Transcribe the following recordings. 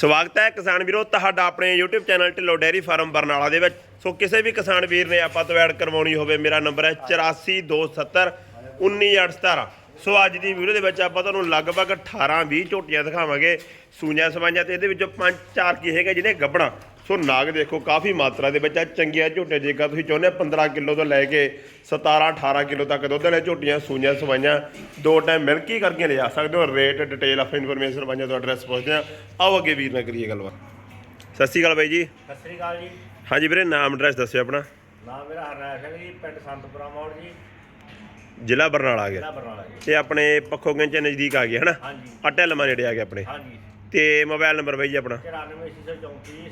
ਸਵਾਗਤ ਹੈ ਕਿਸਾਨ ਵੀਰੋ, ਤੁਹਾਡਾ ਆਪਣੇ YouTube channel Dhillon dairy farm Barnala ਦੇ ਵਿੱਚ। ਸੋ ਕਿਸੇ ਵੀ ਕਿਸਾਨ ਵੀਰ ਨੇ ਆਪਾਂ ਤੋਂ ਐਡ ਕਰਵਾਉਣੀ ਹੋਵੇ, ਮੇਰਾ ਨੰਬਰ ਹੈ 8427 19817 ਸੋ ਅੱਜ ਦੀ ਵੀਡੀਓ ਦੇ ਵਿੱਚ ਆਪਾਂ ਤੁਹਾਨੂੰ ਲਗਭਗ 18 20 ਝੋਟੀਆਂ ਦਿਖਾਵਾਂਗੇ, ਸੂਈਆਂ ਸਵਾਈਆਂ ਤੇ ਇਹਦੇ ਵਿੱਚੋਂ 5-4 ਕੀ ਹੈਗੇ ਜਿਹਨੇ ਗੱਬਣਾ ਸੋ ਨਾਗ ਦੇਖੋ ਕਾਫੀ ਮਾਤਰਾ ਦੇ ਵਿੱਚ ਆ ਚੰਗੀਆਂ ਝੋਟੀਆਂ ਜੇਕਰ ਤੁਸੀਂ ਚਾਹੁੰਦੇ ਹੋ 15 ਕਿਲੋ ਤੋਂ ਲੈ ਕੇ 17 18 ਕਿਲੋ ਤੱਕ ਦੁੱਧ ਵਾਲੀਆਂ ਝੋਟੀਆਂ ਸੂਈਆਂ ਸਵਾਈਆਂ ਦੋ ਟਾਈਮ ਮਿਲ ਕੇ ਕਰਕੇ ਲਿਜਾ ਸਕਦੇ ਹੋ। ਰੇਟ ਡਿਟੇਲ ਆਫ ਇਨਫੋਰਮੇਸ਼ਨ ਵਾਈਆਂ ਤੋਂ ਐਡਰੈਸ ਪੁੱਛਦੇ ਆ ਆਓ ਅੱਗੇ ਵੀਰ ਨਾਲ ਕਰੀਏ ਗੱਲਬਾਤ। ਸਤਿ ਸ਼੍ਰੀ ਅਕਾਲ ਬਾਈ ਜੀ। ਸਤਿ ਸ੍ਰੀ ਅਕਾਲ ਜੀ। ਹਾਂਜੀ ਵੀਰੇ ਨਾਮ ਐਡਰੈਸ ਦੱਸਿਓ ਆਪਣਾ। ਨਾਮ ਮੇਰਾ ਹਰਨਾਇ ਸਿੰਘ ਜੀ ਪਿੰਡ ਸੰਤਪੁਰਾ ਮੋੜ ਜੀ। ਜ਼ਿਲ੍ਹਾ ਬਰਨਾਲਾ ਆ ਗਿਆ। ਜ਼ਿਲ੍ਹਾ ਬਰਨਾਲਾ ਤੇ ਆਪਣੇ ਪੱਖੋ ਗੰਜ ਨਜ਼ਦੀਕ ਆ ਗਿਆ ਹਨਾ? ਹਾਂਜੀ। ਢਿੱਲਵਾਂ ਨੇੜੇ ਆ ਗਿਆ ਆਪਣੇ। ਹਾਂਜੀ। ਤੇ ਮੋਬਾਈਲ ਨੰਬਰ ਬਾਈ ਜੀ ਆਪਣਾ। 94634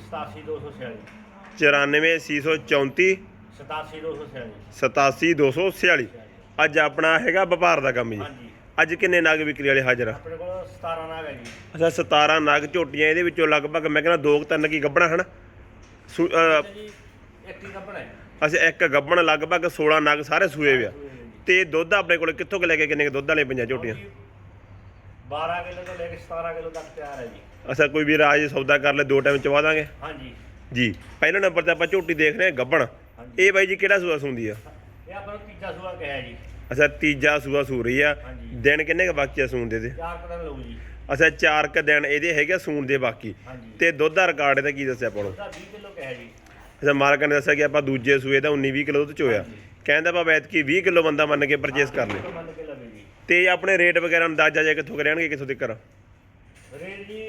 87246 94634 87246 87246 ਅੱਜ ਆਪਣਾ ਹੈਗਾ ਵਪਾਰ ਦਾ ਕੰਮ ਜੀ। ਅੱਜ ਕਿੰਨੇ ਨਗ ਵਿਕਰੀ ਵਾਲੇ ਹਾਜ਼ਰ ਆ? ਆਪਣੇ ਕੋਲ 17 ਨਾਗ ਹੈ ਜੀ। ਅੱਛਾ 17 ਨਗ ਝੋਟੀਆਂ ਇਹਦੇ ਵਿੱਚੋਂ ਲਗਭਗ ਮੈਂ ਕਹਿੰਦਾ ਦੋ ਤਿੰਨ ਕੀ ਗੱਬਣਾ ਹਨ? ਇੱਕ ਹੀ ਕੱਪੜਾ ਹੈ। ਅੱਛਾ ਇੱਕ ਗੱਬਣ ਲਗਭਗ 16 ਨਗ ਸਾਰੇ ਸੂਏ ਵੇ ਆ। ਜੀ। ਤੇ ਦੁੱਧ ਆਪਣੇ ਕੋਲ ਕਿੱਥੋਂ ਕੁ ਲੈ ਕੇ ਕਿੰਨੇ ਦੁੱਧ ਵਾਲੇ ਪਈਆਂ ਝੋਟੀਆਂ? 12 ਕਿਲੋ ਤੋਂ ਲੈ ਕੇ 17 ਕਿਲੋ ਤੱਕ ਤਿਆਰ ਹੈ ਜੀ। ਅੱਛਾ ਕੋਈ ਵੀ ਰਾਜ ਸੌਦਾ ਕਰ ਲੈ ਦੋ ਟਾਈਮ ਚਵਾ ਦਾਂਗੇ? ਹਾਂਜੀ। ਜੀ ਪਹਿਲੇ ਨੰਬਰ ਤੇ ਆਪਾਂ ਝੋਟੀ ਦੇਖ ਰਹੇ ਹਾਂ ਗੱਬਣ। ਹਾਂਜੀ। ਇਹ ਬਾਈ ਜੀ ਕਿਹੜਾ ਸੂਆ ਸੁੰਦੀ ਆ? ਇਹ ਆਪਾਂ ਨੂੰ ਤੀਜਾ ਸੂਆ ਕਿਹਾ ਜੀ। ਅੱਛਾ ਤੀਜਾ ਸੂਆ ਸੂ ਰਹੀ ਆ। ਹਾਂਜੀ। ਦਿਨ ਕਿੰਨੇ ਕ ਬਾਕੀ ਆ ਸੂਣ ਦੇ ਤੇ? ਚਾਰ ਕਦਮ ਲਓ ਜੀ। ਅੱਛਾ ਚਾਰ ਕ ਦਿਨ ਇਹਦੇ ਹੈਗੇ ਆ ਸੂਣ ਦੇ ਬਾਕੀ। ਹਾਂਜੀ। ਤੇ ਦੁੱਧ ਦਾ ਰਿਕਾਰਡ ਇਹਦਾ ਕੀ ਦੱਸਿਆ ਆਪਾਂ ਨੂੰ? ਉਹਦਾ 20 ਕਿਲੋ ਕਿਹਾ ਜੀ। ਅੱਛਾ ਮਾਲਕ ਨੇ ਦੱਸਿਆ ਕਿ ਆਪਾਂ ਦੂਜੇ ਸੂਏ ਦਾ 19 20 ਕਿਲੋ ਦੁੱਧ ਚੋਇਆ। ਹਾਂਜੀ। ਕਹਿੰਦਾ ਭਾਵੇਂ ਐਤਕੀ 20 ਕਿਲੋ ਬੰਦਾ ਮੰਨ ਕੇ ਪਰਚੇਸ ਕਰ ਲੇ। ਮੰਨ ਕੇ ਤੇ ਆਪਣੇ ਰੇਟ ਵਗੈਰਾ ਅੰਦਾਜ਼ਾ ਜੇ ਕਿੱਥੋਂ ਕਰਨਗੇ ਕਿੱਥੋਂ ਤੱਕ ਰੇਟ ਜੀ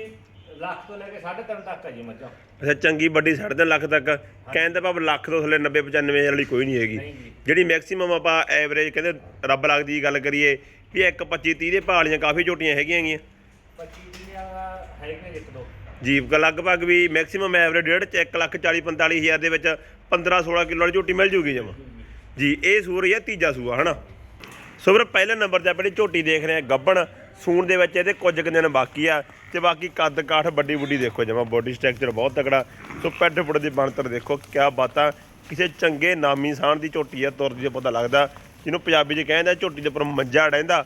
ਲੱਖ ਤੋਂ ਲੈ ਕੇ 3.5 ਤੱਕ ਹੈ ਜੀ ਮੱਝਾਂ। ਅੱਛਾ ਚੰਗੀ ਵੱਡੀ 3.5 ਲੱਖ ਤੱਕ। ਕਹਿੰਦਾ ਭਾਵੇਂ ਲੱਖ ਤੋਂ ਥੱਲੇ 90 95 ਵਾਲੀ ਕੋਈ ਨਹੀਂ ਹੈਗੀ। ਨਹੀਂ ਜੀ। ਜਿਹੜੀ ਮੈਕਸਿਮਮ ਆਪਾਂ ਐਵਰੇਜ ਕਹਿੰਦੇ ਰੱਬ ਲੱਗਦੀ ਦੀ ਗੱਲ ਕਰੀਏ ਵੀ ਇੱਕ 25 30 ਦੇ ਭਾਲੀਆਂ ਕਾਫੀ ਝੋਟੀਆਂ ਹੈਗੀਆਂ ਗੀਆਂ 25 ਦੀਆਂ ਹੈਗੇ ਇੱਕ ਦੋ। ਜੀਪ ਦਾ ਲਗਭਗ ਵੀ ਮੈਕਸਿਮਮ ਐਵਰੇਜ ਰੇਟ ਚ 1 ਲੱਖ 40 45 ਹਜ਼ਾਰ ਦੇ ਵਿੱਚ 15 16 ਕਿਲੋ ਵਾਲੀ ਝੋਟੀ ਮਿਲ ਜੂਗੀ ਜਮਾ। ਜੀ ਇਹ ਸੂਰ ਹੀ ਆ ਤੀਜਾ ਸੂਆ ਹਨਾ? ਸੋ ਵੀਰ ਪਹਿਲੇ ਨੰਬਰ ਤੇ ਆਪਣੀ ਝੋਟੀ ਦੇਖ ਰਹੇ ਆ ਗੱਬਣ, ਸੂਣ ਦੇ ਵਿੱਚ ਇਹਦੇ ਕੁਝ ਕੁ ਦਿਨ ਬਾਕੀ ਆ ਤੇ ਬਾਕੀ ਕੱਦ ਕਾਠ, ਵੱਡੀ ਵੱਡੀ ਦੇਖੋ ਜਮਾ ਬੋਡੀ ਸਟਰਕਚਰ ਬਹੁਤ ਤਕੜਾ। ਸੋ ਪੈਡ ਪੁੱਡ ਦੀ ਬਣਤਰ ਦੇਖੋ, ਕਿਆ ਬਾਤਾਂ, ਕਿਸੇ ਚੰਗੇ ਨਾਮੀ ਸਾਨ ਦੀ ਝੋਟੀ ਆ, ਤੁਰਦੀ ਦਾ ਪਤਾ ਲੱਗਦਾ, ਜਿਹਨੂੰ ਪੰਜਾਬੀ 'ਚ ਕਹਿੰਦਾ ਝੋਟੀ ਦੇ ਉੱਪਰ ਮੰਜਾ ਡੈਂਦਾ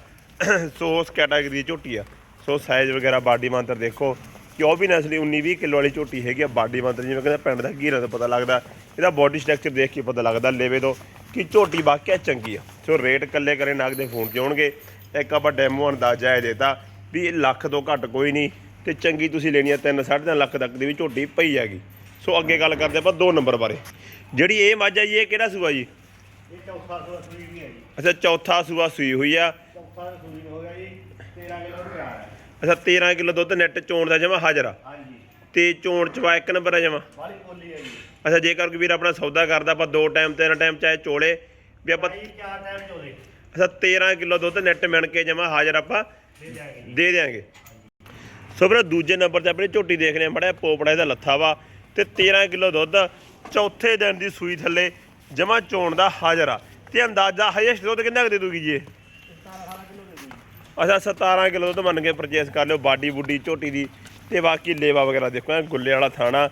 ਸੋ ਉਸ ਕੈਟਾਗਰੀ ਦੀ ਝੋਟੀ ਆ। ਸੋ ਸਾਈਜ਼ ਵਗੈਰਾ ਬਾਡੀ ਮੰਤਰ ਦੇਖੋ। ਕਿ ਉਹ ਵੀ ਨਸਲੀ 19 20 ਕਿਲੋ ਵਾਲੀ ਝੋਟੀ ਹੈਗੀ ਆ ਬਾਡੀ ਮੰਤਰ ਜਿਵੇਂ ਕਹਿੰਦਾ ਪਿੰਡ ਦਾ ਘੀਰਾ ਦਾ ਪਤਾ ਲੱਗਦਾ। ਇਹਦਾ ਬਾਡੀ ਸਟਰਕਚਰ ਦੇਖ ਕੇ ਪਤਾ ਲੱਗਦਾ ਲੇਵੇ ਤੋਂ ਕਿ ਝੋਟੀ ਵਾਕਿਆ ਚੰਗੀ ਆ। ਸੋ ਰੇਟ ਕੱਲੇ ਕਰੇ ਨਾਗ ਦੇ ਫੋਨ ਤੇ ਆਉਣਗੇ। ਇੱਕ ਆਪਾਂ ਡੈਮੋ ਅੰਦਾਜ਼ਾ ਇਹ ਦੇਤਾ ਵੀ ਇਹ ਲੱਖ ਤੋਂ ਘੱਟ ਕੋਈ ਨਹੀਂ ਤੇ ਚੰਗੀ ਤੁਸੀਂ ਲੈਣੀ ਆ 3 3.5 ਲੱਖ ਤੱਕ ਦੀ ਵੀ ਝੋਟੀ ਪਈ ਹੈਗੀ। ਸੋ ਅੱਗੇ ਗੱਲ ਕਰਦੇ ਆਪਾਂ ਦੋ ਨੰਬਰ ਬਾਰੇ। ਜਿਹੜੀ ਇਹ ਮੱਝ ਆ ਜੀ ਇਹ ਕਿਹੜਾ ਸੂਆ ਜੀ? ਇਹ ਚੌਥਾ ਸੂਆ ਸੂਈ ਨਹੀਂ ਹੈ ਜੀ। ਅੱਛਾ ਚੌਥਾ ਸੂਆ ਸੂਈ ਹੋਈ ਆ। ਚੌਥਾ ਸੂਈ ਹੋ ਗਿਆ ਜੀ 13 ਕਿਲੋ ਅੱਛਾ 13 ਕਿਲੋ ਦੁੱਧ ਨੈਟ ਚੋਣ ਦਾ ਜਮਾ ਹਾਜ਼ਰ ਆ। ਹਾਂਜੀ। ਤੇ ਚੋਣ ਚਵਾ ਇੱਕ ਨੰਬਰ ਆ ਜਮਾ ਬਾਲੀ ਕੋਲੀ ਹੈ ਜੀ। ਅੱਛਾ ਜੇਕਰ ਕੋਈ ਵੀਰ ਆਪਣਾ ਸੌਦਾ ਕਰਦਾ ਆਪਾਂ ਦੋ ਟਾਈਮ ਤਿੰਨ ਟਾਈਮ ਚਾਹੇ ਚੋਲੇ ਵੀ ਆਪਾਂ ਭਾਈ ਚਾਰ ਟਾਈਮ ਚੋਲੇ। ਅੱਛਾ 13 ਕਿਲੋ ਦੁੱਧ ਨੈਟ ਮਿਣ ਕੇ ਜਮਾ ਹਾਜ਼ਰ ਆਪਾਂ ਦੇ ਜਾਏਗੇ ਜੀ ਦੇ ਦਿਆਂਗੇ। ਸੋ ਵੀਰੋ ਦੂਜੇ ਨੰਬਰ ਤੇ ਆਪਣੀ ਝੋਟੀ ਦੇਖ ਰਹੇ ਆ ਮੜਾ ਪੋਪੜਾ ਇਹਦਾ ਲੱਥਾ ਵਾ ਤੇ 13 ਕਿਲੋ ਦੁੱਧ ਚੌਥੇ ਦਿਨ ਦੀ ਸੂਈ ਥੱਲੇ ਜਮਾ ਚੋਣ ਦਾ ਹਾਜ਼ਰ ਆ। ਤੇ ਅੰਦਾਜ਼ਾ ਹਾਈਐਸਟ ਦੁੱਧ ਕਿੰਨਾ ਕੁ ਦੇ ਦੂਗੀ ਜੀ ਇਹ? 17 ਕਿਲੋ ਦੇ ਦਿਓ ਅੱਛਾ 17 ਕਿਲੋ ਦੁੱਧ ਮੰਨ ਕੇ ਪਰਚੇਸ ਕਰ ਲਿਓ, ਬਾਡੀ ਬੁੱਡੀ ਝੋਟੀ ਦੀ। ਤੇ ਬਾਕੀ ਲੇਵਾ ਵਗੈਰਾ ਦੇਖੋ, ਐਂ ਗੁੱਲੇ ਵਾਲਾ ਥਾਣਾ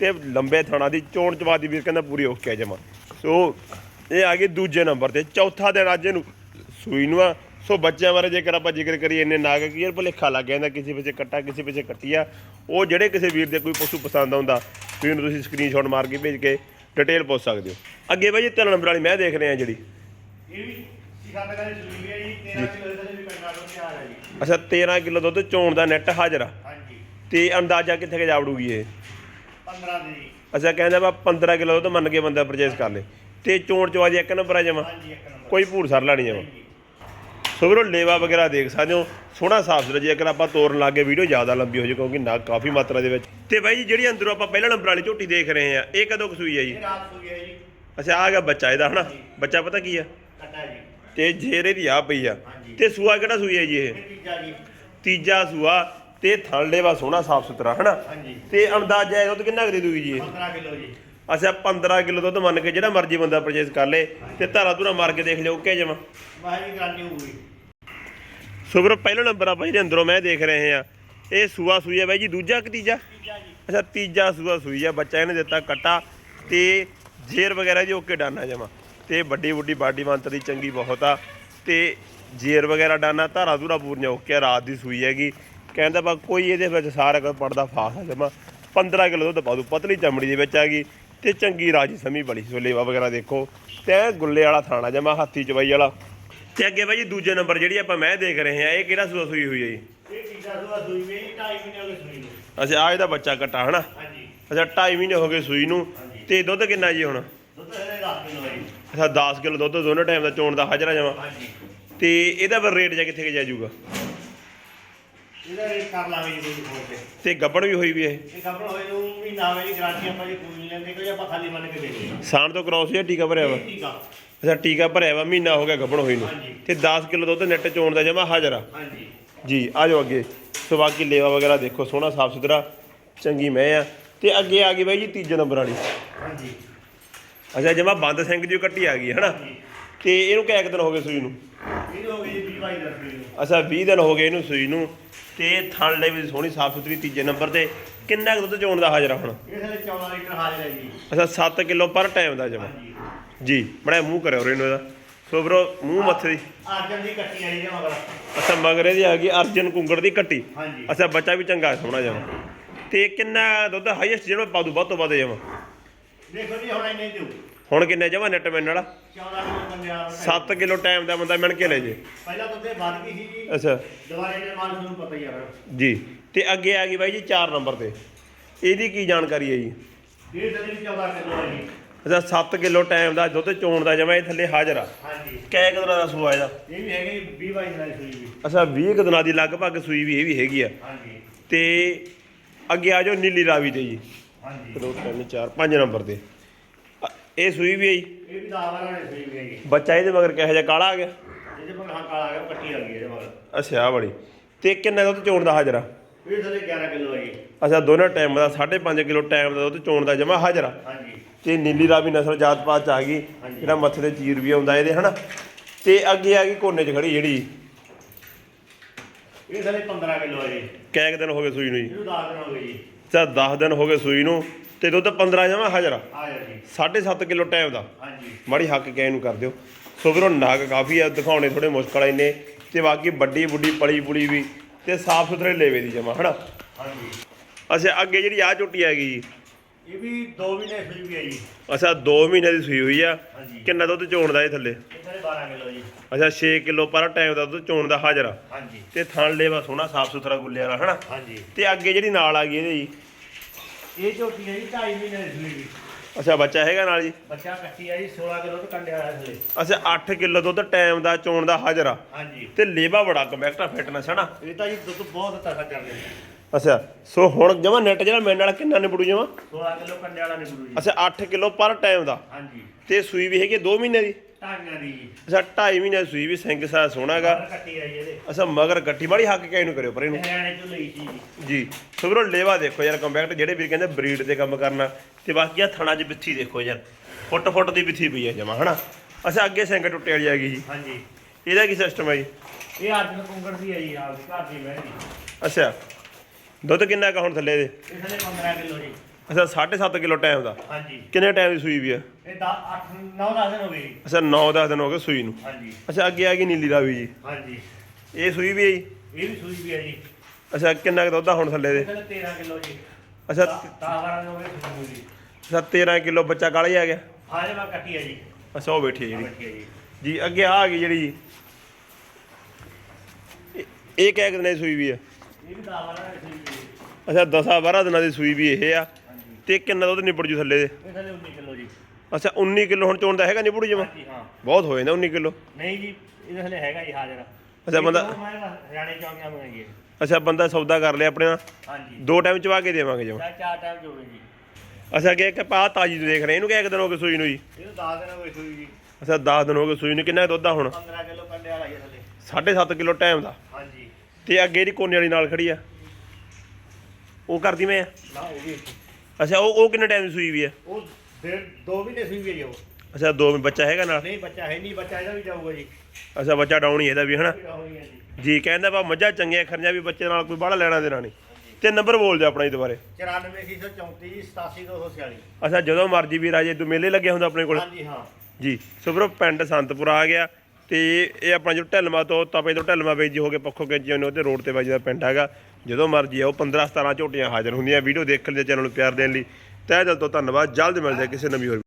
ਤੇ ਲੰਬੇ ਥਾਣਾ ਦੀ, ਚੋਣ ਚਵਾਦੀ ਵੀਰ ਕਹਿੰਦਾ ਪੂਰੀ ਓਕੇ ਆ ਜਮਾ। ਸੋ, ਇਹ ਆ ਗਈ ਦੂਜੇ ਨੰਬਰ ਤੇ, ਚੌਥਾ ਦਿਨ ਅੱਜ ਇਹਨੂੰ ਸੂਈ ਨੂੰ ਆ। ਸੋ ਬੱਚਿਆਂ ਬਾਰੇ ਜੇਕਰ ਆਪਾਂ ਜ਼ਿਕਰ ਕਰੀਏ, ਇੰਨੇ ਨਾਗ ਕੀ ਯਾਰ ਭੁਲੇਖਾ ਲੱਗ ਜਾਂਦਾ ਕਿਸੇ ਪਿੱਛੇ ਕੱਟਾ, ਕਿਸੇ ਪਿੱਛੇ ਕੱਟੀ ਆ। ਉਹ ਜਿਹੜੇ ਕਿਸੇ ਵੀਰ ਦੇ ਕੋਈ ਪਸ਼ੂ ਪਸੰਦ ਆਉਂਦਾ, ਵੀ ਉਹਨੂੰ ਤੁਸੀਂ ਸਕਰੀਨਸ਼ਾਟ ਮਾਰ ਕੇ ਭੇਜ ਕੇ ਡਿਟੇਲ ਪੁੱਛ ਸਕਦੇ ਹੋ। ਅੱਗੇ ਬਾਈ ਜੀ, ਤਿੰਨ ਨੰਬਰ ਵਾਲੀ ਮੈਂ ਦੇਖ ਰਿਹਾ ਜਿਹੜੀ। ਇਹ ਵੀ ਸਿਖਾਉਂਦੇ ਦਾ ਸੂਈ ਹੈ ਜੀ 13 ਕਿਲੋ ਦਾ ਵੀ ਪਿੰਡਾਂ ਤੋਂ ਤਿਆਰ ਹੈ ਜੀ। ਅੱਛਾ 13 ਕਿਲੋ ਦੁੱਧ ਚੋਣ ਦਾ ਨੈਟ ਹਾਜ਼ਰ ਆ। ਹਾਂਜੀ। ਤੇ ਅੰਦਾਜ਼ਾ ਕਿੱਥੇ ਕੇ ਜਾਵੜੂਗੀ ਇਹ? 15 ਦੀ। ਜੀ ਅੱਛਾ ਕਹਿੰਦਾ ਵਾ 15 ਕਿਲੋ ਤੋਂ ਮੰਨ ਕੇ ਬੰਦਾ ਪਰਚੇਸ ਕਰ ਲੇ। ਤੇ ਚੋਣ ਚਵਾ ਜੀ ਇੱਕ ਨੰਬਰ ਆ ਜਮਾ। ਹਾਂਜੀ ਇੱਕ ਨੰਬਰ ਕੋਈ ਭੂਰ ਸਰ ਲਾਣੀ ਜਮਾ। ਸੋ ਵੀਰੋ ਲੇਵਾ ਵਗੈਰਾ ਦੇਖ ਸਕਦੇ ਹੋ। ਸੋਹਣਾ ਸਾਫ਼ ਸੁਥਰਾ ਜੇਕਰ ਆਪਾਂ ਤੋਰਨ ਲੱਗੇ ਵੀਡੀਓ ਜ਼ਿਆਦਾ ਲੰਬੀ ਹੋ ਜਾਏ ਕਿਉਂਕਿ ਨਾ ਕਾਫੀ ਮਾਤਰਾ ਦੇ ਵਿੱਚ। ਤੇ ਬਾਈ ਜੀ ਜਿਹੜੀ ਅੰਦਰੋਂ ਆਪਾਂ ਪਹਿਲਾ ਨੰਬਰ ਵਾਲੀ ਝੋਟੀ ਦੇਖ ਰਹੇ ਆ ਇਹ ਕਦੋਂ ਕਸੂਈ ਆ ਜੀ? ਇਹ ਰਾਤ ਸੂਈ ਹੈ ਜੀ। ਅੱਛਾ ਆ ਗਿਆ ਬੱਚਾ ਇਹਦਾ ਹਨਾ? ਬੱਚਾ ਪਤਾ ਕੀ ਆ? ਕੱਟਾ ਜੀ। ਤੇ ਜੇਰੇ ਦੀ ਆ ਪਈ ਆ। ਹਾਂਜੀ। ਤੇ ਸੂਆ ਕਿਹੜਾ ਸੂਈ ਹੈ ਜੀ ਇਹ? ਤੀਜਾ ਜੀ। ਤੀਜਾ ਸੂਆ ਤੇ ਥਣ ਲੇਵਾ ਸੋਹਣਾ ਸਾਫ਼ ਸੁਥਰਾ ਹਨਾ? ਹਾਂਜੀ। ਤੇ ਅੰਦਾਜ਼ਾ ਇਹ ਦੁੱਧ ਕਿੰਨਾ ਕੁ ਦੇ ਦੂਗੀ ਜੀ ਇਹ? 15 ਕਿਲੋ ਜੀ। ਅੱਛਾ 15 ਕਿਲੋ ਦੁੱਧ ਮੰਨ ਕੇ ਜਿਹੜਾ ਮਰਜ਼ੀ ਬੰਦਾ ਪਰਚੇਸ ਕਰ ਲੇ ਤੇ ਧਾਰਾ ਧੂਰਾ ਮਾਰ ਕੇ ਦੇਖ ਲਿਓ ਓਕੇ ਜਮਾ? ਦੀ ਗਾਰੰਟੀ ਹੋਊਗੀ ਸੋ ਵੀਰੋ ਪਹਿਲਾ ਨੰਬਰ ਆਪਾਂ ਜਿਹੜੇ ਅੰਦਰੋਂ ਮੈਂ ਦੇਖ ਰਹੇ ਆ ਇਹ ਸੂਆ ਸੂਈ ਹੈ ਬਾਈ ਜੀ ਦੂਜਾ ਕਿ ਤੀਜਾ? ਤੀਜਾ ਜੀ। ਅੱਛਾ ਤੀਜਾ ਸੂਆ ਸੂਈ ਆ ਬੱਚਾ ਇਹਨੇ ਦਿੱਤਾ ਕੱਟਾ ਤੇ ਜੇਰ ਵਗੈਰਾ ਜੀ ਓਕੇ ਡਾਨਾ ਜਮਾ। ਤੇ ਵੱਡੀ ਵੱਡੀ ਬਾਡੀ ਮੰਤਰ ਦੀ ਚੰਗੀ ਬਹੁਤ ਆ। ਤੇ ਜੇਰ ਵਗੈਰਾ ਡਾਨਾ ਧਾਰਾ ਧੂਰਾ ਪੂਰੀਆਂ ਓਕੇ ਆ ਰਾਤ ਦੀ ਸੂਈ ਹੈਗੀ। ਕਹਿੰਦਾ ਬਾ ਕੋਈ ਇਹਦੇ ਵਿੱਚ ਸਾਰਾ ਕੁਝ ਪੜਦਾ ਫਾਸ ਆ ਜਮਾ। 15 ਕਿਲੋ ਦੁੱਧ ਪਾ ਦੂ ਪਤਲੀ ਚਮੜੀ ਦੇ ਵਿੱਚ ਆ ਗਈ ਤੇ ਚੰਗੀ ਰਾਜੀ ਸਮੀ ਬੜੀ ਸੋ ਲੇਵਾ ਵਗੈਰਾ ਦੇਖੋ। ਤੇ ਗੁੱਲੇ ਵਾਲਾ ਥਾਣਾ ਜਮਾ ਹਾਥੀ ਚਵਾਈ ਵਾਲਾ। ਤੇ ਅੱਗੇ ਬਾਈ ਜੀ ਦੂਜੇ ਨੰਬਰ ਜਿਹੜੀ ਆਪਾਂ ਮੈਂ ਦੇਖ ਰਹੇ ਆ ਇਹ ਕਿਹੜਾ ਸੂਆ ਸੂਈ ਹੋਈ ਹੈ ਜੀ? ਇਹ ਟੀਕਾ ਸੁਆ ਸੂਈ ਵੀ ਢਾਈ ਮਹੀਨੇ ਹੋ ਗਏ ਸੂਈ ਨੂੰ। ਅੱਛਾ ਆ ਇਹਦਾ ਬੱਚਾ ਕੱਟਾ ਹਨਾ? ਹਾਂਜੀ। ਅੱਛਾ 2.5 ਮਹੀਨੇ ਹੋ ਗਏ ਸੂਈ ਨੂੰ। ਤੇ ਦੁੱਧ ਕਿੰਨਾ ਜੀ ਹੁਣ? ਦੁੱਧ ਇਹਦੇ 10 ਕਿਲੋ ਹੈ ਅੱਛਾ 10 ਕਿਲੋ ਦੁੱਧ ਦੋਨੋਂ ਟਾਈਮ ਦਾ ਚੋਣ ਦਾ ਹਾਜ਼ਰਾ ਜਮਾ ਹਾਂਜੀ। ਤੇ ਇਹਦਾ ਫਿਰ ਰੇਟ ਜਾਂ ਕਿੱਥੇ ਕੁ ਜਾ ਜਾਊਗਾ? ਇਹਦਾ ਰੇਟ ਕਰ ਲਾਂਗੇ ਜੀ ਕੋਈ ਫੋਨ ਤੇ। ਤੇ ਗੱਬੜ ਵੀ ਹੋਈ ਵੀ ਇਹ? ਇਹ ਖਬਰ ਹੋਏ ਨੂੰ ਵੀ ਨਾ ਮੇਰੀ ਗਾਰੰਟੀ ਆਪਾਂ ਜੀ ਕੋਈ ਨਹੀਂ ਲੈਂਦੇ ਕੋਈ ਆਪਾਂ ਖਾਲੀ ਮੰਨ ਕੇ ਦੇ ਸਾਣ ਤੋਂ ਕ੍ਰਾਸ ਜਾਂ ਟੀਕਾ ਭਰਿਆ ਵਾ? ਅੱਛਾ ਟੀਕਾ ਭਰਿਆ ਵਾ ਮਹੀਨਾ ਹੋ ਗਿਆ ਗੱਬੜ ਹੋਈ ਨੂੰ। ਹਾਂਜੀ। ਤੇ 10 ਕਿਲੋ ਦੁੱਧ ਨੈਟ ਚੋਣ ਦਾ ਜਮਾ ਹਾਜ਼ਰਾ? ਹਾਂਜੀ। ਜੀ ਆ ਜਾਓ ਅੱਗੇ। ਸੋ ਬਾਕੀ ਲੇਵਾ ਵਗੈਰਾ ਦੇਖੋ ਸੋਹਣਾ ਸਾਫ਼ ਸੁਥਰਾ ਚੰਗੀ ਮੈਂ ਆ। ਤੇ ਅੱਗੇ ਆ ਗਈ ਬਾਈ ਜੀ ਤੀਜੇ ਨੰਬਰ ਵਾਲੀ। ਹਾਂਜੀ। ਅੱਛਾ ਜਮਾ ਬੰਦ ਸਿੰਘ ਜੀ ਕੱਟੀ ਆ ਗਈ ਹਨਾ? ਤੇ ਇਹਨੂੰ ਕਿੰਨੇ ਕੁ ਦਿਨ ਹੋ ਗਏ ਸੂਈ ਨੂੰ? ਇਹ ਹੋ ਗਈ ਜੀ 20 ਬਾਈ ਦਾ ਰੁਪਏ ਨੂੰ। ਅੱਛਾ 20 ਦਿਨ ਹੋ ਗਏ ਇਹਨੂੰ ਸੂਈ ਨੂੰ। ਤੇ ਥਣ ਲੈ ਵੀ ਸੋਹਣੀ ਸਾਫ਼ ਸੁਥਰੀ ਤੀਜੇ ਨੰਬਰ ਤੇ। ਕਿੰਨਾ ਕੁ ਦੁੱਧ ਚੋਣ ਦਾ ਹਾਜ਼ਰਾ ਹੁਣ? ਇਹ ਸਾਰੇ 14 ਲੀਟਰ ਹਾਜ਼ਰ ਹੈ ਜੀ। ਅੱਛਾ 7 ਕਿਲੋ ਪਰ ਟਾਈਮ ਦਾ ਜਮਾ। ਜੀ ਬੜਾ ਮੂੰਹ ਕਰਿਓ ਰੇ ਇਹਨੂੰ ਇਹਦਾ। ਸੋ ਬਰੋ ਮੂੰਹ ਮੱਥੇ ਦੀ। ਆਰਜਨ ਦੀ ਕੱਟੀ ਆਈ ਜੇ ਮਗਰ। ਅੱਛਾ ਮਗਰੇ ਦੀ ਆ ਗਈ ਅਰਜਨ ਕੁੰਗੜ ਦੀ ਕੱਟੀ। ਹਾਂਜੀ। ਅੱਛਾ ਬੱਚਾ ਵੀ ਚੰਗਾ ਸੋਹਣਾ ਜਮਾ। ਤੇ ਕਿੰਨਾ ਦੁੱਧ ਹਾਈਐਸਟ ਜਿਹੜਾ ਪਾ ਦੂ ਵੱਧ ਤੋਂ ਵੱਧ ਜਮਾ? ਦੇਖੋ ਜੀ ਹੁਣ ਇੰਨੇ ਦਿਓ। ਹੁਣ ਕਿੰਨੇ ਜਮਾ ਨੈਟ ਮੈਨ ਵਾਲਾ? 14 ਕਿਲੋ ਪੰਜਾਬ 7 ਕਿਲੋ ਟਾਈਮ ਦਾ ਬੰਦਾ ਮਿਣ ਕੇ ਲੈ ਜੇ। ਪਹਿਲਾਂ ਤਾਂ ਤੇ ਵੱਧ ਗਈ ਸੀ ਜੀ। ਅੱਛਾ। ਦੁਬਾਰੇ ਦੇ ਮਾਲ ਤੁਹਾਨੂੰ ਪਤਾ ਹੀ ਆ ਫਿਰ। ਜੀ। ਤੇ ਅੱਗੇ ਆ ਗਈ ਬਾਈ ਜੀ 4 ਨੰਬਰ ਤੇ। ਇਹਦੀ ਕੀ ਜਾਣਕਾਰੀ ਹੈ ਜੀ? ਇਹ ਵੀ 14 ਕਿਲੋ ਹੈ ਜੀ। ਅੱਛਾ 7 ਕਿਲੋ ਟਾਈਮ ਦਾ ਦੁੱਧ ਚੋਣ ਦਾ ਜਮਾ ਇਹ ਥੱਲੇ ਹਾਜ਼ਰ ਆ। ਹਾਂਜੀ। ਕੈ ਕਿਦਾਂ ਦਾ ਸੂਆ ਇਹਦਾ? ਇਹ ਵੀ ਹੈਗੇ 20 ਬਾਈ ਨਾਲ ਸੂਈ ਵੀ। ਅੱਛਾ 20 ਕੁ ਦਿਨਾਂ ਦੀ ਲਗਭਗ ਸੂਈ ਵੀ ਇਹ ਵੀ ਹੈਗੀ ਆ। ਹਾਂਜੀ। ਤੇ ਅੱਗੇ ਆ ਜਾਓ ਨੀਲੀ ਰਾਵੀ ਤੇ ਜੀ। ਹਾਂਜੀ। 2 3 4 5 ਨੰਬਰ ਅ- ਇਹ ਸੂਈ ਵੀ ਆਈ ਇਹ ਵੀ ਦਾਵਾ ਨਾਲ ਸੂਈ ਵੀ ਹੈਗੀ ਬੱਚਾ ਇਹਦੇ ਮਗਰ ਕਿਹੋ ਜਿਹਾ ਕਾਲਾ ਆ ਗਿਆ? ਇਹਦੇ ਹਾਂ ਕਾਲਾ ਆ ਗਿਆ ਕੱਟੀ ਆ ਗਈ ਇਹਦੇ ਮਗਰ। ਅੱਛਾ ਆਹ ਵਾਲੀ। ਤੇ ਕਿੰਨਾ ਦੁੱਧ ਚੋਣ ਦਾ ਹਾਜ਼ਰਾ ਇਹ ਥੱਲੇ 11 ਕਿਲੋ ਹੈ ਜੀ। ਅੱਛਾ ਦੋਨੋਂ ਟਾਈਮ ਦਾ 5.5 ਕਿਲੋ ਟਾਈਮ ਦਾ ਦੁੱਧ ਚੋਣ ਦਾ ਜਮਾ ਹਾਜ਼ਰਾ ਹਾਂਜੀ। ਤੇ ਨੀਲੀ ਰਾਵੀ ਨਸਲ ਜਾਤ ਪਾਤ ਚ ਆ ਗਈ। ਹਾਂਜੀ। ਜਿਹੜਾ ਮੱਥੇ ਤੇ ਚੀਰ ਵੀ ਆਉਂਦਾ ਇਹਦੇ ਹਨਾ? ਤੇ ਅੱਗੇ ਆ ਗਈ ਕੋਨੇ 'ਚ ਖੜੀ ਜਿਹੜੀ। ਇਹ 15 ਕਿਲੋ ਹੈ ਜੀ। ਕੈ ਕੁ ਦਿਨ ਹੋ ਗਏ ਸੂਈ ਨੂੰ ਜੀ? ਇਹਨੂੰ 10 ਦਿਨ ਹੋ ਗਏ ਜੀ। ਅੱਛਾ 10 ਦਿਨ ਹੋ ਗਏ ਸੂਈ ਨੂੰ। ਤੇ ਦੁੱਧ 15 ਜਮਾ ਹਾਜ਼ਰਾ ਆ ਜਾ ਜੀ। 7.5 ਕਿਲੋ ਟਾਈਮ ਦਾ। ਹਾਂਜੀ। ਮਾੜੀ ਹੱਕ ਕਹਿ ਨੂੰ ਕਰ ਦਿਓ। ਸੋ ਵੀਰੋ ਨਗ ਕਾਫੀ ਆ ਦਿਖਾਉਣੇ ਥੋੜੇ ਮੁਸ਼ਕਲ ਆਏ ਨੇ ਤੇ ਬਾਕੀ ਵੱਡੀ ਬੁੱਢੀ ਪਲੀ ਪੁਲੀ ਵੀ। ਤੇ ਸਾਫ਼ ਸੁਥਰੇ ਲੇਵੇ ਦੀ ਜਮਾ ਹਨਾ? ਹਾਂਜੀ। ਅੱਛਾ ਅੱਗੇ ਜਿਹੜੀ ਆ ਝੋਟੀ ਆ ਗਈ ਜੀ? ਇਹ ਵੀ 2 ਮਹੀਨੇ ਸੂਈ ਵੀ ਹੈ ਜੀ। ਅੱਛਾ 2 ਮਹੀਨੇ ਦੀ ਸੂਈ ਹੋਈ ਆ। ਕਿੰਨਾ ਦੁੱਧ ਚੋਣ ਦਾ ਇਹ ਥੱਲੇ ਇਹ ਥੱਲੇ 12 ਕਿਲੋ ਜੀ ਅੱਛਾ 6 ਕਿਲੋ ਪਰ ਟਾਈਮ ਦਾ ਦੁੱਧ ਚੋਣ ਦਾ ਹਾਜ਼ਰ ਆ। ਹਾਂਜੀ। ਤੇ ਥਣ ਲੇਵਾ ਸੋਹਣਾ ਸਾਫ਼ ਸੁਥਰਾ ਗੁੱਲੇ ਵਾਲਾ ਹਨਾ? ਹਾਂਜੀ। ਤੇ ਅੱਗੇ ਜਿਹੜੀ ਨਾਲ ਆ ਗਈ ਇਹਦੇ ਜੀ। ਇਹ ਝੋਟੀ ਹੈ ਜੀ 2.5 ਮਹੀਨੇ ਦੀ ਸੂਈ ਅੱਛਾ ਬੱਚਾ ਹੈਗਾ ਨਾਲ ਜੀ? ਬੱਚਾ ਕੱਟੀ ਹੈ ਜੀ 16 ਕਿਲੋ ਤੋਂ ਕੰਡੇ ਵਾਲਾ ਥੱਲੇ। ਅੱਛਾ 8 ਕਿਲੋ ਦੁੱਧ ਟਾਈਮ ਦਾ ਚੋਣ ਦਾ ਹਾਜ਼ਰ ਆ। ਹਾਂਜੀ। ਤੇ ਲੇਵਾ ਬੜਾ ਕੰਪੈਕਟ ਆ ਫਿਟਨੈਸ ਹਨਾ? ਇਹ ਤਾਂ ਜੀ ਦੁੱਧ ਬਹੁਤ ਤਸਾ ਚੱਲਦੇ ਅੱਛਾ ਸੋ ਹੁਣ ਜਮਾ ਨੈਟ ਜਿਹੜਾ ਮੇਰੇ ਨਾਲ ਕਿੰਨਾ ਨਿਬੜੂ ਜਮਾ? 16 ਕਿਲੋ ਕੰਡੇ ਵਾਲਾ ਨਿਕਲੂ ਜੀ। ਅੱਛਾ 8 ਕਿਲੋ ਪਰ ਟਾਈਮ ਦਾ। ਹਾਂਜੀ। ਤੇ ਸੂਈ ਵੀ ਹੈਗੀ 2 ਮਹੀਨੇ ਦੀ? ਟਾਂਗਾਂ ਦੀ। ਜੀ ਅੱਛਾ 2.5 ਮਹੀਨੇ ਸੂਈ ਵੀ ਸਿੰਘ ਸਾ ਸੋਹਣਾਗਾ। ਬਾਹਰ ਕੱਟੀ ਹੈ ਜੀ ਇਹਦੇ। ਅੱਛਾ ਮਗਰ ਗੱਟੀ ਮਾੜੀ ਹੱਕ ਕਹਿ ਨੂੰ ਕਰਿਓ ਪਰ ਇਹਨੂੰ। ਹਰਿਆਣੇ ਚੋਂ ਲਈ ਸੀ। ਜੀ ਜੀ ਲੇਵਾ ਦੇਖੋ ਯਾਰ ਕੰਪੈਕਟ ਜਿਹੜੇ ਵੀਰ ਕਹਿੰਦੇ ਬਰੀਡ ਤੇ ਕੰਮ ਕਰਨਾ ਤੇ ਬਾਕੀ ਆ ਥਣਾ 'ਚ ਬਿੱਥੀ ਦੇਖੋ ਯਾਰ ਫੁੱਟ ਫੁੱਟ ਦੀ ਬਿੱਥੀ ਪਈ ਆ ਜਮਾ ਹਨਾ? ਅੱਛਾ ਅੱਗੇ ਸਿੰਘ ਟੁੱਟੇ ਵਾਲੀ ਆ ਗਈ ਜੀ ਹਾਂਜੀ। ਇਹਦਾ ਕੀ ਸਿਸਟਮ ਹੈ ਜੀ? ਇਹ ਅਰਜਨ ਕੁੰਗੜ ਦੀ ਹੈ ਜੀ ਆਪ ਦੀ ਘਰ ਦੀ ਮੈਂ ਜੀ ਅੱਛਾ ਦੁੱਧ ਕਿੰਨਾ ਕਾ ਹੁਣ ਥੱਲੇ ਦੇ? ਇਹ ਥੱਲੇ 15 ਕਿਲੋ ਜੀ। ਅੱਛਾ 7.5 ਕਿਲੋ ਟਾਈਮ ਦਾ। ਹਾਂਜੀ। ਕਿੰਨੇ ਟਾਈਮ ਦੀ ਸੂਈ ਵੀ ਆ? ਇਹ 8 9 10 ਦਿਨ ਹੋ ਗਏ ਜੀ। ਅੱਛਾ 9-10 ਦਿਨ ਹੋ ਗਏ ਸੂਈ ਨੂੰ। ਹਾਂਜੀ। ਅੱਛਾ ਅੱਗੇ ਆ ਗਈ ਨੀਲੀ ਰਾਵੀ ਜੀ। ਹਾਂਜੀ। ਇਹ ਸੂਈ ਵੀ ਆ ਜੀ? ਇਹ ਵੀ ਸੂਈ ਵੀ ਹੈ ਜੀ। ਅੱਛਾ ਕਿੰਨਾ ਕੁ ਦੁੱਧ ਆ ਹੁਣ ਥੱਲੇ ਦੇ? ਥੱਲੇ 13 ਕਿਲੋ ਜੀ। ਅੱਛਾ। 10 12 ਦਿਨ ਹੋ ਗਏ ਸੂਈ ਨੂੰ ਜੀ। ਅੱਛਾ 13 ਕਿਲੋ ਬੱਚਾ ਕਾਲੇ ਆ ਗਿਆ? ਹਾਲੇ ਮੈਂ ਕੱਟੀ ਹੈ ਜੀ। ਅੱਛਾ ਉਹ ਬੈਠੀ ਹੈ ਜਿਹੜੀ ਹੈ ਜੀ। ਜੀ ਅੱਗੇ ਆ ਗਈ ਜਿਹੜੀ ਜੀ। ਇਹ- ਇਹ ਕਹਿ ਦਿਨਾਂ ਦੀ ਸੂਈ ਵੀ ਆ? ਇਹ ਵੀ 10 12 ਦਿਨ ਸੂਈ ਵੀ ਹੈ ਜੀ। ਅੱਛਾ 10 12 ਦਿਨਾਂ ਦੀ ਸੂਈ ਵੀ ਇਹ ਆ। ਤੇ ਕਿੰਨਾ ਦੁੱਧ ਨਿਬੜ ਜੂ ਥੱਲੇ ਦੇ? ਇਹ ਥੱਲੇ 19 ਕਿਲੋ ਜੀ। ਅੱਛਾ 19 ਕਿਲੋ ਹੁਣ ਚੋਣ ਦਾ ਹੈਗਾ ਨਿਬੜੂ ਜਮਾ? ਹਾਂ। ਬਹੁਤ ਹੋ ਜਾਂਦਾ 19 ਕਿਲੋ। ਨਹੀਂ ਜੀ ਇਹਦੇ ਥੱਲੇ ਹੈਗਾ ਜੀ ਹਾਜ਼ਰ। ਅੱਛਾ, ਬੰਦਾ- ਦੋ ਹਰਿਆਣੇ ਚੌਂਕੀਆਂ ਮੰਗਾਈਏ। ਅੱਛਾ ਬੰਦਾ ਸੌਦਾ ਕਰ ਲਿਆ ਆਪਣੇ ਨਾਲ? ਹਾਂਜੀ। ਦੋ ਟਾਈਮ ਚਵਾ ਕੇ ਦੇਵਾਂਗੇ ਜਮਾ। ਚਾਰ ਟਾਈਮ ਜੋੜੇ ਜੀ। ਅੱਛਾ ਅੱਗੇ ਇੱਕ ਪਾ ਤਾਜੀ ਨੂੰ ਦੇਖ ਰਹੇ ਇਹਨੂੰ ਕਿਹਾ ਇੱਕ ਦਿਨ ਹੋ ਗਏ ਸੂਈ ਨੂੰ ਜੀ। ਇਹਨੂੰ 10 ਦਿਨ ਹੋ ਗਏ ਸੂਈ ਜੀ। ਅੱਛਾ 10 ਦਿਨ ਹੋ ਗਏ ਸੂਈ ਨੂੰ। ਕਿੰਨਾ ਕੁ ਦੁੱਧ ਆ ਹੁਣ? 15 ਕਿਲੋ ਕੰਡੇ ਵਾਲਾ ਹੀ ਥੱਲੇ। 7.5 ਕਿਲੋ ਟਾਈਮ ਦਾ। ਹਾਂਜੀ। ਤੇ ਅੱਗੇ ਜਿਹੜੀ ਕੋਨੇ ਵਾਲੀ ਨਾਲ ਖੜੀ ਆ। ਉਹ ਕਰਦੀ ਮੈਂ ਆ। ਨਾ ਉਹ ਵੀ ਅੱਛਾ ਉਹ ਉਹ ਕਿੰਨੇ ਟਾਈਮ ਦੀ ਸੂਈ ਵੀ ਆ ਉਹ ਡੇਢ ਦੋ ਮਹੀਨੇ ਸੂਈ ਵੀ ਹੈ ਜੀ ਉਹ। ਅੱਛਾ ਦੋ ਬੱਚਾ ਹੈਗਾ ਨਾਲ? ਨਹੀਂ ਬੱਚਾ ਹੈ ਨਹੀਂ ਬੱਚਾ ਇਹਦਾ ਵੀ ਜਾਊਗਾ ਜੀ। ਅੱਛਾ ਬੱਚਾ ਡਾਉਣ ਹੀ ਇਹਦਾ ਵੀ ਹਨਾ? ਹੋਣੀ ਹੈ ਜੀ। ਜੀ ਕਹਿੰਦਾ ਬਾ ਮੱਝਾਂ ਚੰਗੀਆਂ ਖਰੀਆਂ ਵੀ ਬੱਚੇ ਨਾਲ ਕੋਈ ਬਾਹਲਾ ਲੈਣਾ ਦੇਣਾ ਨਹੀਂ। ਤੇ ਨੰਬਰ ਬੋਲ ਜਾ ਆਪਣਾ ਜੀ ਦੁਬਾਰੇ 94634 ਜੀ 87246 ਅੱਛਾ ਜਦੋਂ ਮਰਜ਼ੀ ਵੀ ਰਾਜੇ ਤੂੰ ਮੇਲੇ ਲੱਗੇ ਹੁੰਦਾ ਆਪਣੇ ਕੋਲ? ਹਾਂਜੀ ਹਾਂ। ਜੀ ਸੋ ਵੀਰੋ ਪਿੰਡ ਸੰਤਪੁਰਾ ਆ ਗਿਆ ਤੇ ਇਹ ਆਪਣਾ ਜੋ ਢਲਮਾ ਤੋਂ ਤਪੇ ਤੋਂ ਢਲਮਾ ਵੇਜੀ ਹੋ ਕੇ ਪੱਖੋ ਕੈਂਚੀ ਉਹਨੇ ਉਹਦੇ ਰੋਡ ਤੇ ਵੱਜਦਾ ਪਿੰਡ ਹੈਗਾ। ਜਦੋਂ ਮਰਜ਼ੀ ਆਓ 15 17 ਝੋਟੀਆਂ ਹਾਜ਼ਰ ਹੁੰਦੀਆਂ, ਵੀਡੀਓ ਦੇਖਣ ਦੇ ਚੈਨਲ ਨੂੰ ਪਿਆਰ ਦੇਣ ਲਈ। ਤਹਿ ਦਿਲ ਤੋਂ ਧੰਨਵਾਦ, ਜਲਦ ਮਿਲਦੇ ਹਾਂ ਕਿਸੇ ਨਵੀਂ ਹੋਰ